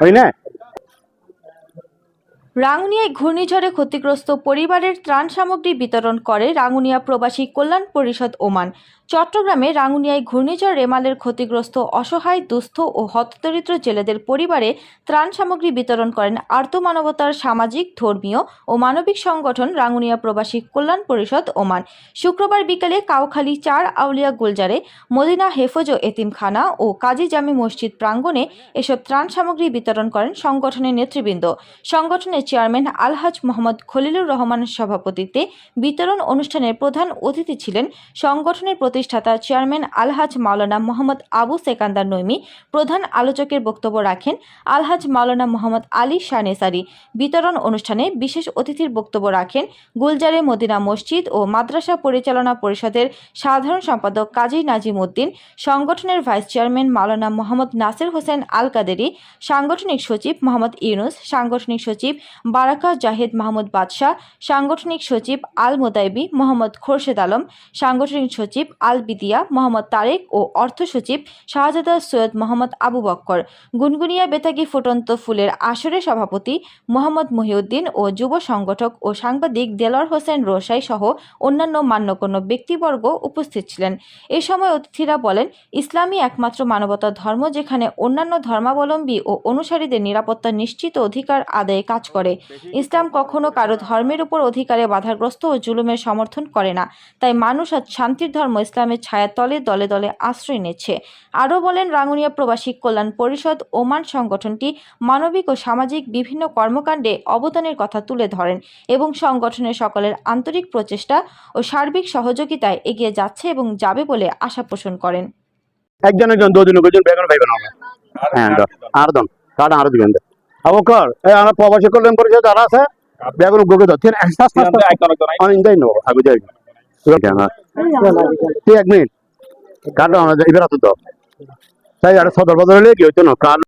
হয় না? রাঙ্গুনিয়ায় ঘূর্ণিঝড়ে ক্ষতিগ্রস্ত পরিবারের ত্রাণ সামগ্রী বিতরণ করে রাঙ্গুনিয়া প্রবাসী কল্যাণ পরিষদ ওমান। চট্টগ্রামে রাঙ্গুনিয়ায় ঘূর্ণিঝড় রেমালের ক্ষতিগ্রস্ত অসহায়, দুস্থ ও হতদরিদ্র জেলেদের পরিবারে ত্রাণ সামগ্রী বিতরণ করেন আর্তমানবতার সামাজিক, ধর্মীয় ও মানবিক সংগঠন রাঙ্গুনিয়া প্রবাসী কল্যাণ পরিষদ ওমান। শুক্রবার বিকেলে কাউখালী চার আউলিয়া গুলজারে, মদিনা হেফজ এতিমখানা ও কাজী জামি মসজিদ প্রাঙ্গণে এসব ত্রাণ সামগ্রী বিতরণ করেন সংগঠনের নেতৃবৃন্দ। সংগঠনের চেয়ারম্যান আলহাজ মোহাম্মদ খলিলুর রহমানের সভাপতিত্বে বিতরণ অনুষ্ঠানের প্রধান অতিথি ছিলেন সংগঠনের প্রতিষ্ঠাতা চেয়ারম্যান আলহাজ মাওলানা মোহাম্মদ আবু সেকান্দার নৈমি, প্রধান আলোচকের বক্তব্য রাখেন আলহাজ মাওলানা মোহাম্মদ আলী শানেসারি বিতরণ অনুষ্ঠানে বিশেষ অতিথির বক্তব্য রাখেন গুলজারে মদিনা মসজিদ ও মাদ্রাসা পরিচালনা পরিষদের সাধারণ সম্পাদক কাজী নাজিম উদ্দিন, সংগঠনের ভাইস চেয়ারম্যান মাওলানা মোহাম্মদ নাসির হোসেন আল কাদেরি সাংগঠনিক সচিব মোহাম্মদ ইউনুস, সাংগঠনিক সচিব বারাকা জাহেদ মাহমুদ বাদশাহ, সাংগঠনিক সচিব আল মোদাইবি মোহাম্মদ খোরশেদ আলম, সাংগঠনিক সচিব আল বিদিয়া মোহাম্মদ তারেক ও অর্থ সচিব শাহজাদা সৈয়দ মোহাম্মদ আবু বক্কর, গুনগুনিয়া বেতাগি ফুটন্ত ফুলের আসরের সভাপতি মোহাম্মদ মহিউদ্দিন ও যুব সংগঠক ও সাংবাদিক দেলোয়ার হোসেন রোসাই সহ অন্যান্য মান্যগণ্য ব্যক্তিবর্গ উপস্থিত ছিলেন। এ সময় অতিথিরা বলেন ইসলামী একমাত্র মানবতা ধর্ম যেখানে অন্যান্য ধর্মাবলম্বী ও অনুসারীদের নিরাপত্তা নিশ্চিত অধিকার আদায়ে কাজ করে। ইসলাম কখনো কারও ধর্মের উপর অধিকারে বাধাগ্রস্ত ও জুলুমের সমর্থন করে না তাই মানুষ আজ শান্তির ধর্ম ইসলামের ছায়ার তলে দলে দলে আশ্রয় নিচ্ছে আরও বলেন রাঙ্গুনিয়া প্রবাসী কল্যাণ পরিষদ ওমান সংগঠনটি মানবিক ও সামাজিক বিভিন্ন কর্মকাণ্ডে অবদানের কথা তুলে ধরেন এবং সংগঠনের সকলের আন্তরিক প্রচেষ্টা ও সার্বিক সহযোগিতায় এগিয়ে যাচ্ছে এবং যাবে বলে আশা পোষণ করেন একজন একজন দুদিন দুজন বেগুন পাইবেন আমরা হ্যাঁ আর দন কার্ড আর দিবেন এই আমরা প্রবাসী কল্যাণ পরিষদ যারা আছে দাও। তিন এক্সাস আমি ইন্দাই নো আগে যাই এক মিনিট। আমরা এবার তো তাই আর সদর বদলে কি হইতো না